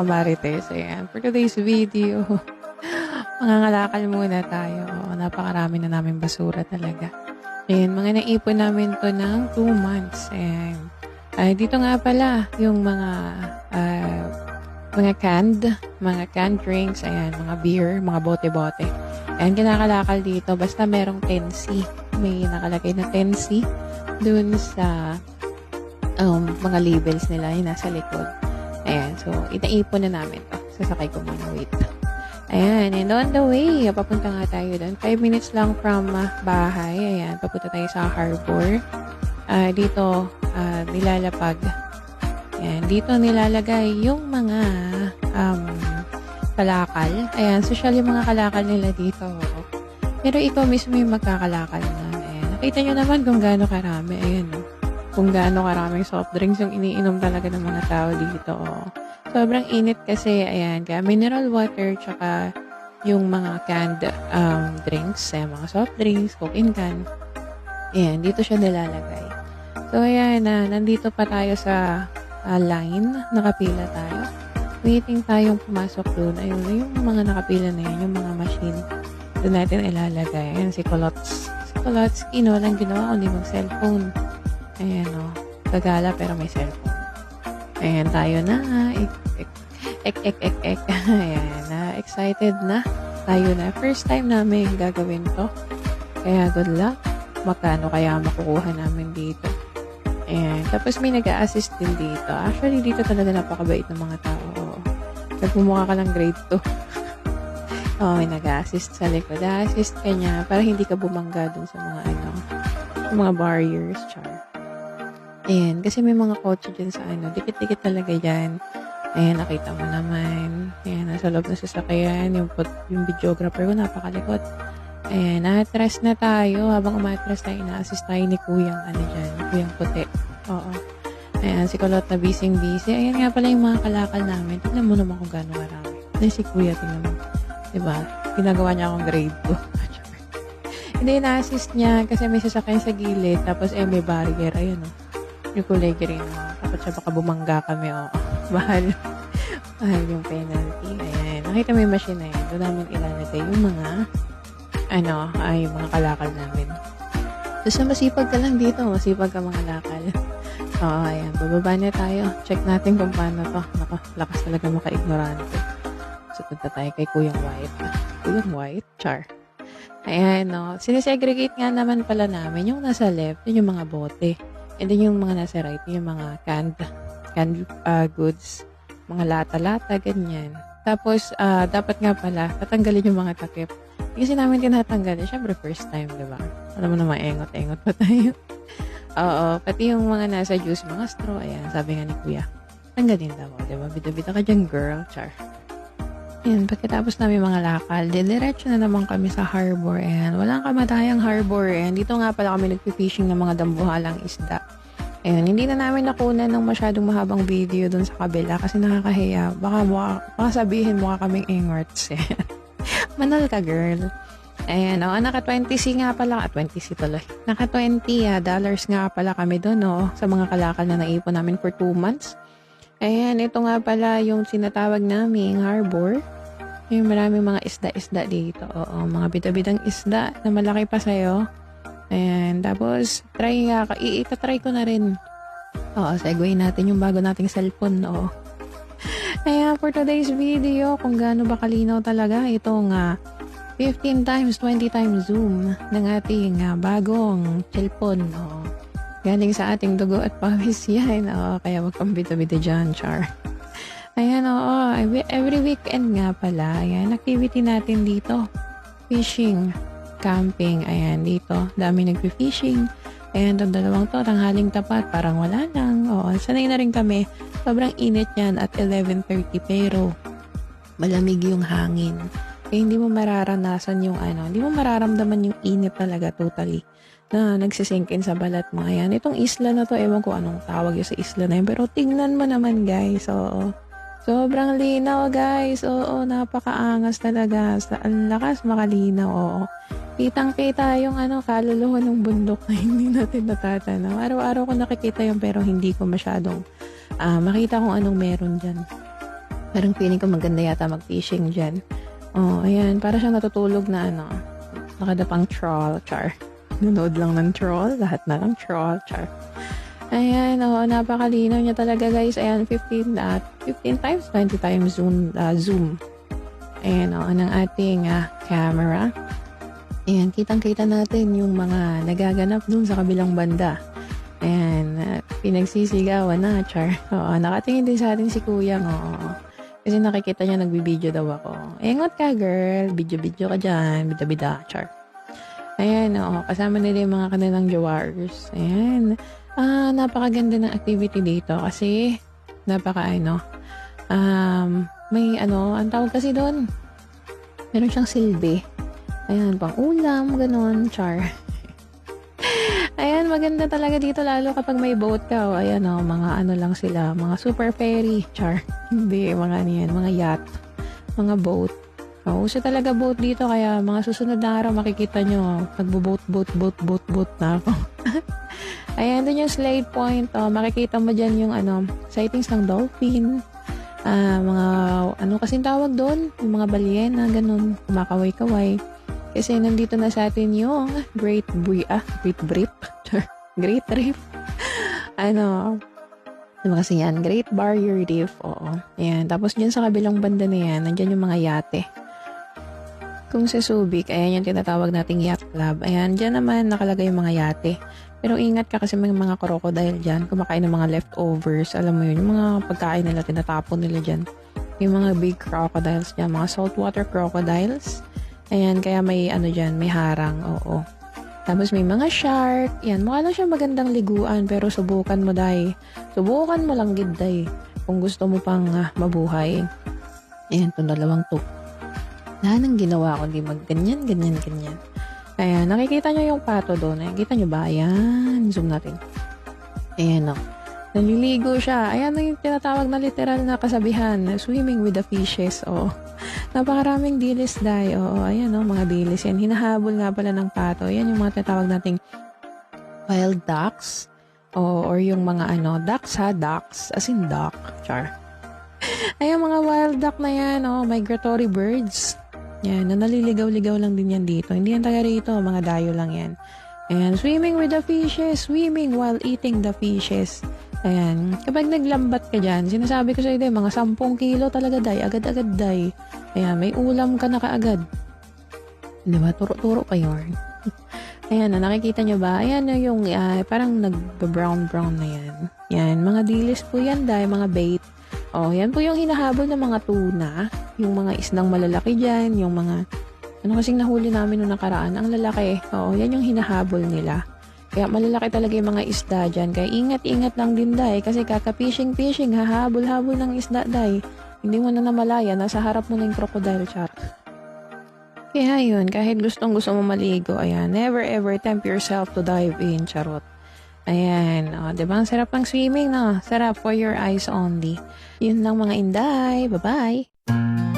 Mga kamarites. Ayan, for today's video, mangangalakal muna tayo. Napakarami na namin basura talaga. Ayan, mga naipon namin to ng 2 months. Ayan. Ay, dito nga pala, yung mga ah, mga canned, mga canned drinks, ayan, mga beer, mga bote-bote. Ayan, kinakalakal dito, basta merong 10C. May nakalagay na 10C dun sa um, mga labels nila yung nasa likod. Ayan, so itaipon na namin to. Sasakay ko muna, wait. Ayan, and on the way, papunta nga tayo doon. 5 minutes lang from ah, bahay. Ayan, papunta tayo sa harbor. Ah, dito, ah, nilalapag. Ayan, dito nilalagay yung mga um, kalakal. Ayan, social yung mga kalakal nila dito. Pero ikaw mismo yung magkakalakal na. Ayan, nakita nyo naman kung gaano karami. Ayan, oh kung gaano karaming soft drinks yung iniinom talaga ng mga tao dito. Oh. Sobrang init kasi, ayan, kaya mineral water, tsaka yung mga canned um, drinks, eh, mga soft drinks, coke in can. Ayan, dito siya nilalagay. So, ayan, na nandito pa tayo sa ah, line, nakapila tayo. Waiting tayong pumasok doon. Ayun, yung mga nakapila na yun, yung mga machine, doon natin ilalagay. Ayan, si Colots. Si Colots, ino, walang ginawa kundi mag-cellphone. Ayan o. Gagala pero may cellphone. Ayan tayo na. Ek, ek, ek, ek, ek. Ayan na. Excited na. Tayo na. First time namin gagawin to. Kaya good luck. Magkano kaya makukuha namin dito. Ayan. Tapos may nag assist din dito. Actually, dito talaga napakabait ng mga tao. Oo. Nagmumukha ka lang grade 2. Oo, may nag-assist sa likod. assist ka niya para hindi ka bumangga dun sa mga ano, mga barriers, char. Ayan, kasi may mga kotse dyan sa ano, dikit-dikit talaga yan. Ayan, nakita mo naman. Ayan, nasa loob ng sasakyan, yung, yung videographer ko, napakalikot. Ayan, atras na tayo. Habang umatras tayo, ina-assist tayo ni Kuyang, ano dyan, Kuyang Puti. Oo. Ayan, si Kulot na busy-busy. Ayan nga pala yung mga kalakal namin. Tignan mo naman kung gano'ng marami. Ayan si Kuya, tignan mo. Diba? Ginagawa niya akong grade 2. Hindi, na-assist niya kasi may sasakyan sa gilid. Tapos, eh, may barrier. Ayun, oh. Kulay green. Oh. Tapos siya baka bumangga kami. Oh. Mahal. Mahal yung penalty. Ayan. Nakita mo yung machine na yan. Doon namin ilalagay yung mga ano, ay yung mga kalakal namin. Basta masipag ka lang dito. Masipag ka mga lakal. Oo, ayan. Bababa na tayo. Check natin kung paano to. Naka, lakas talaga maka-ignorante. So, punta tayo kay Kuyang White. Kuyang White? Char. Ayan, no. Sinesegregate nga naman pala namin yung nasa left, yun yung mga bote. And then yung mga nasa right, yung mga canned, canned uh, goods, mga lata-lata, ganyan. Tapos, uh, dapat nga pala, tatanggalin yung mga takip. Kasi namin tinatanggalin. Siyempre, first time, di ba? Alam mo naman, engot-engot pa tayo. Oo, pati yung mga nasa juice, mga straw, ayan, sabi nga ni Kuya. Tanggalin daw, di ba? Bida-bida ka dyan, girl, char. Ayan, pagkatapos namin mga lakal, diretso na naman kami sa harbor. Ayan, walang kamatayang harbor. Ayan, dito nga pala kami nagpipishing ng mga dambuhalang isda. Ayan, hindi na namin nakunan ng masyadong mahabang video dun sa kabila kasi nakakahiya. Baka, mukha, baka sabihin mukha kaming ingorts. Manal ka, girl. Ayan, oh, naka 20C nga pala. Ah, 20C tuloy. Naka 20 ah, dollars nga pala kami doon, oh, sa mga kalakal na naipon namin for 2 months. Ayan, ito nga pala yung sinatawag naming harbor. Yung maraming mga isda-isda dito. Oo, mga bida-bidang isda na malaki pa sa'yo. Ayan, tapos, try nga, i-try ko na rin. Oo, segue natin yung bago nating cellphone, oo. Ayan, for today's video, kung gaano ba kalinaw talaga itong uh, 15 times 20 times zoom ng ating uh, bagong cellphone, oo. Galing sa ating dugo at pawis yan. Oo, kaya wag kang bito-bito dyan, Char. Ayan, oo. Every weekend nga pala. Ayan, activity natin dito. Fishing, camping. Ayan, dito. Dami nagpi-fishing. Ayan, itong dalawang to, tanghaling tapat. Parang wala lang. Oo, sanay na rin kami. Sobrang init yan at 11.30 pero malamig yung hangin. Kaya hindi mo mararanasan yung ano, hindi mo mararamdaman yung init talaga totally na nagsisinkin sa balat mo. Ayan, itong isla na to, ewan ko anong tawag yung sa isla na yun. Pero tingnan mo naman guys, oo. Sobrang linaw guys, oo, napakaangas talaga. Sa, ang lakas makalinaw, oo. Kitang-kita yung ano, kaluluwa ng bundok na hindi natin natatanaw. Araw-araw ko nakikita yung pero hindi ko masyadong uh, makita kung anong meron dyan. Parang feeling ko maganda yata mag-fishing dyan. Oh, ayan. Para siyang natutulog na ano. Nakadapang troll, char. Nanood lang ng troll. Lahat na lang troll, char. Ayan, oh, napakalinaw niya talaga guys. Ayan, 15, uh, 15 times, 20 times zoom. Uh, zoom. Ayan, oh, ng ating uh, camera. Ayan, kitang-kita natin yung mga nagaganap dun sa kabilang banda. Ayan, uh, pinagsisigawan na, char. Oo, nakatingin din sa atin si Kuya, oo. Kasi nakikita niya nagbibideo daw ako. Engot ka, girl. Video-video ka dyan. Bida-bida, char. Ayan, oo. Kasama nila yung mga kanilang jawars. Ayan. Ah, napakaganda ng activity dito kasi napaka ano, um, may ano, ang tawag kasi doon, meron siyang silbi. Ayan, pang ulam, ganun, char. Ayan, maganda talaga dito lalo kapag may boat ka. O, ayan o, mga ano lang sila, mga super ferry, char. Hindi, mga ano yan, mga yacht, mga boat. Uso talaga boat dito, kaya mga susunod na araw makikita nyo, magbo-boat, boat, boat, boat, boat na ako. ayan, doon yung slide point. O, makikita mo dyan yung ano, sightings ng dolphin. Ah, mga, ano kasing tawag doon? Yung mga balyena, ganun, kumakaway-kaway. Kasi nandito na sa atin yung Great Bri ah, Great Brip. Great Reef. ano, ano kasi yan? Great Barrier Reef. Oo. Ayan. Tapos dyan sa kabilang banda na yan, nandyan yung mga yate. Kung sa Subic, ayan yung tinatawag nating yacht club. Ayan, dyan naman nakalagay yung mga yate. Pero ingat ka kasi may mga crocodile dyan. Kumakain ng mga leftovers. Alam mo yun, yung mga pagkain nila, tinatapon nila dyan. Yung mga big crocodiles dyan, mga saltwater crocodiles. Ayan, kaya may ano dyan, may harang, oo. Tapos may mga shark. Yan, mukha lang siya magandang liguan, pero subukan mo, day. Subukan mo lang, gid, day. Kung gusto mo pang ah, mabuhay. Ayan, itong dalawang to. Wala nang ginawa ko, di mag ganyan, ganyan, ganyan. Ayan, nakikita nyo yung pato doon. Ayan, kita nyo ba? Ayan, zoom natin. Ayan, o. Naliligo siya. Ayan yung tinatawag na literal na kasabihan. Swimming with the fishes. O. Napakaraming dilis dai. Oo, ayan o, mga dilis yan. Hinahabol nga pala ng pato. Ayan yung mga tinatawag nating wild ducks. O, or yung mga ano, ducks ha, ducks. As in duck. Char. Ayan mga wild duck na yan. O, migratory birds. Yan, na naliligaw-ligaw lang din yan dito. Hindi yan taga rito, mga dayo lang yan. And swimming with the fishes, swimming while eating the fishes. Ayan, kapag naglambat ka dyan, sinasabi ko sa iyo, mga 10 kilo talaga, day, agad-agad, day. Ayan, may ulam ka na kaagad. Di ba? Turo-turo pa yun. Ayan, na, nakikita nyo ba? Ayan na yung, ah, parang nag-brown-brown na yan. Yan, mga dilis po yan, day, mga bait. Oh, yan po yung hinahabol ng mga tuna. Yung mga isdang malalaki dyan, yung mga, ano kasing nahuli namin nung nakaraan, ang lalaki. Oo, yan yung hinahabol nila. Kaya malalaki talaga yung mga isda dyan. Kaya ingat-ingat lang din, day. Kasi kaka-fishing-fishing, hahabol-habol ng isda, day. Hindi mo na namalaya, nasa harap mo na yung crocodile chat. Kaya yun, kahit gustong gusto mo maligo, ayan, never ever tempt yourself to dive in, charot. Ayan, o, diba? Ang sarap ng swimming, no? Sarap for your eyes only. Yun lang mga inday. Bye-bye!